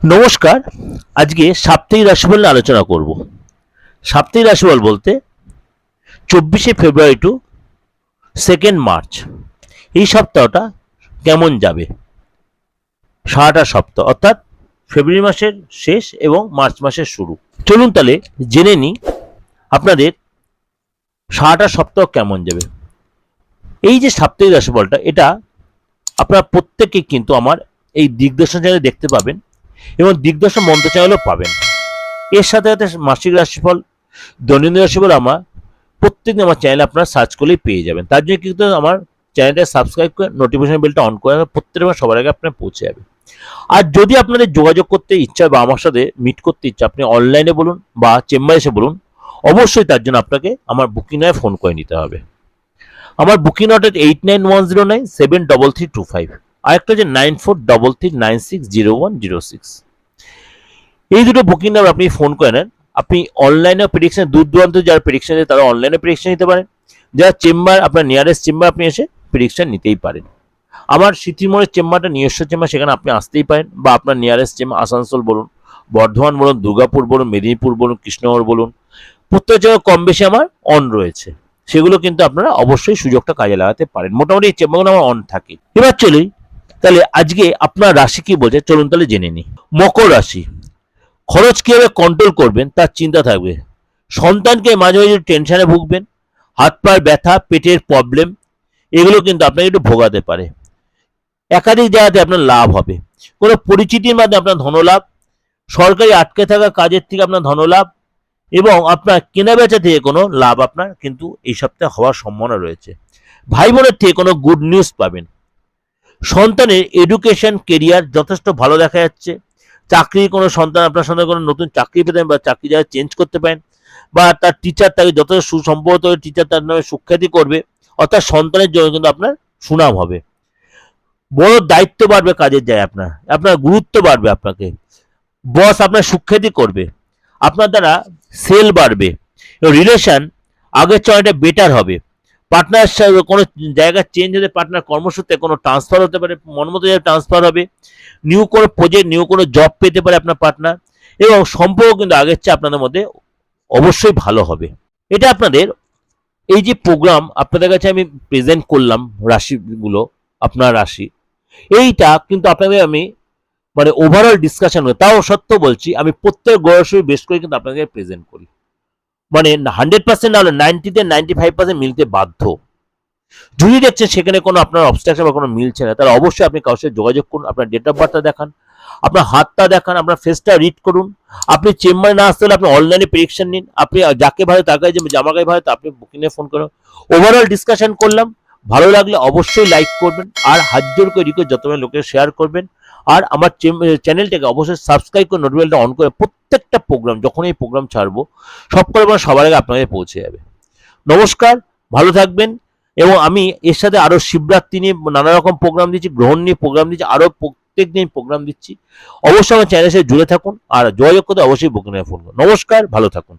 নমস্কার, আজকে সাপ্তাহিক রাশিফল নিয়ে আলোচনা করব। সাপ্তাহিক রাশিফল বলতে চব্বিশে ফেব্রুয়ারি টু সেকেন্ড মার্চ এই সপ্তাহটা কেমন যাবে? সারাটা সপ্তাহ, অর্থাৎ ফেব্রুয়ারি মাসের শেষ এবং মার্চ মাসের শুরু। চলুন তাহলে জেনে নিই আপনাদের সারাটা সপ্তাহ কেমন যাবে। এই যে সাপ্তাহিক রাশিফলটা, এটা আপনারা প্রত্যেকে কিন্তু আমার এই দিগদর্শন চ্যানেলে দেখতে পাবেন। এবং দিগদর্শন মন্ত্র চ্যানেলও পাবেন। এর সাথে সাথে মাসিক রাশিফল, দৈনন্দিন রাশিফল আমার, প্রত্যেকদিন আমার চ্যানেলে আপনারা সার্চ করলেই পেয়ে যাবেন। তার জন্য কিন্তু আমার চ্যানেলটা সাবস্ক্রাইব করে নোটিফিকেশন বেলটা অন করে প্রত্যেকবার সবার আগে আপনার পৌঁছে যাবে। আর যদি আপনাদের যোগাযোগ করতে ইচ্ছা বা আমার সাথে মিট করতে ইচ্ছা, আপনি অনলাইনে বলুন বা চেম্বারে এসে বলুন, অবশ্যই তার জন্য আপনাকে আমার বুকিং নয় ফোন করে নিতে হবে। আমার booking নটের eight nine one zero nine seven double three two five আরেকটা হচ্ছে nine four double three nine six zero one zero six. এই দুটো বুকিং নাম্বার আপনি ফোন করে নেন। আপনি অনলাইনে প্রেডিকশন দূর দূরান্ত যারা প্রেডিকশন দেয় তারা অনলাইনে প্রেডিকশন নিতে পারেন। যারা চেম্বার আপনার নিয়ারেস্ট চেম্বার আপনি এসে প্রেডিকশন নিতেই পারেন। আমার সিটিমোড়ের চেম্বারটা নিজস্ব চেম্বার, সেখানে আপনি আসতেই পারেন। বা আপনার নিয়ারেস্ট চেম্বার আসানসোল বলুন, বর্ধমান বলুন, দুর্গাপুর বলুন, মেদিনীপুর বলুন, কৃষ্ণনগর বলুন। প্রত্যেক জায়গায় কম বেশি আমার অন রয়েছে। সেগুলো কিন্তু আপনারা অবশ্যই সুযোগটা কাজে লাগাতে পারেন। মোটামুটি এই চেম্বারগুলো আমার অন থাকে। এবার চলি তাহলে আজকে আপনার রাশি কি বলছে? চলুন তাহলে জেনে নিই। মকর রাশি। খরচ কীভাবে কন্ট্রোল করবেন তার চিন্তা থাকবে। সন্তানকে মাঝে মাঝে টেনশনে ভুগবেন, হাত পায়ের ব্যথা, পেটের প্রবলেম এগুলো কিন্তু আপনাকে একটু ভোগাতে পারে। একাধিক জায়গাতে আপনার লাভ হবে। কোনো পরিচিতির মাধ্যমে আপনার ধনলাভ, সরকারি আটকে থাকা কাজের থেকে আপনার ধনলাভ, এবং আপনার কেনা বেচা থেকে কোনো লাভ আপনার কিন্তু এই সপ্তাহে হওয়ার সম্ভাবনা রয়েছে। ভাই বোনের থেকে কোনো গুড নিউজ পাবেন। সন্তানের এডুকেশন কেরিয়ার যথেষ্ট ভালো দেখা যাচ্ছে। চাকরি কোনো সন্তান আপনার সন্তান কোনো নতুন চাকরি পেতেন বা চাকরি জায়গা চেঞ্জ করতে পারেন বা তার টিচার তাকে যথেষ্ট সুসম্পর্ক টিচার তার নামে সুখ্যাতি করবে, অর্থাৎ সন্তানের জন্য কিন্তু আপনার সুনাম হবে। বড় দায়িত্ব বাড়বে কাজের যায় আপনার আপনার গুরুত্ব বাড়বে আপনাকে। বস আপনার সুখ্যাতি করবে, আপনার দ্বারা সেল বাড়বে। রিলেশন আগের চেয়ে অনেকটা বেটার হবে। পার্টনার কোনো জায়গা চেঞ্জ হতে পার্টনার কর্মসূত্রে কোনো ট্রান্সফার হতে পারে মনমতো জায়গায় ট্রান্সফার হবে। নিউ কোনো প্রজেক্ট নিউ কোনো জব পেতে পারে আপনার পার্টনার এবং সম্পর্ক কিন্তু আগের চেয়ে আপনাদের মধ্যে অবশ্যই ভালো হবে। এটা আপনাদের এই যে প্রোগ্রাম আপনাদের কাছে আমি প্রেজেন্ট করলাম রাশিগুলো, আপনার রাশি, এইটা কিন্তু আপনাদের আমি মানে ওভারঅল ডিসকাশন তাও সত্য বলছি, আমি প্রত্যেক গ্রহসই বেশ করে কিন্তু আপনাদের প্রেজেন্ট করি। মানে হান্ড্রেড পার্সেন্ট না হলে নাইনটিতে নাইনটি ফাইভ পার্সেন্ট মিলতে বাধ্য। যদি দেখছেন সেখানে কোনো আপনার অবস্ট্রাকশন বা কোনো মিলছে না, তাহলে অবশ্যই আপনি কারোর সাথে যোগাযোগ করুন, আপনার ডেট অফ বার্থটা দেখান, আপনার হাতটা দেখান, আপনার ফেসটা রিড করুন। আপনি চেম্বারে না আসতে হলে আপনি অনলাইনে প্রেডিকশন নিন। আপনি যাকে ভালো তার কাছে যে জামা গায়ে ভালো আপনি বুকিংয়ে ফোন করুন ওভারঅল ডিসকাশন করলাম। ভালো লাগলে অবশ্যই লাইক করবেন, আর হাত জোর করে রিকোয়েস্ট যত লোকের শেয়ার করবেন, আর আমার চ্যানেলটাকে অবশ্যই সাবস্ক্রাইব করে নোটিফিকেশনটা অন করে প্রত্যেকটা প্রোগ্রাম যখন এই প্রোগ্রাম ছাড়বো, সব করে সবার আগে আপনাদের পৌঁছে যাবে। নমস্কার, ভালো থাকবেন, এবং আমি এর সাথে আরও শিবরাত্রি নিয়ে নানা রকম প্রোগ্রাম দিচ্ছি, গ্রহণ নিয়ে প্রোগ্রাম দিচ্ছি আরও প্রত্যেক দিন প্রোগ্রাম দিচ্ছি। অবশ্যই আমার চ্যানেলের সাথে জুড়ে থাকুন, আর যোগাযোগ করতে অবশ্যই বুকিং ফোন করুন। নমস্কার, ভালো থাকুন।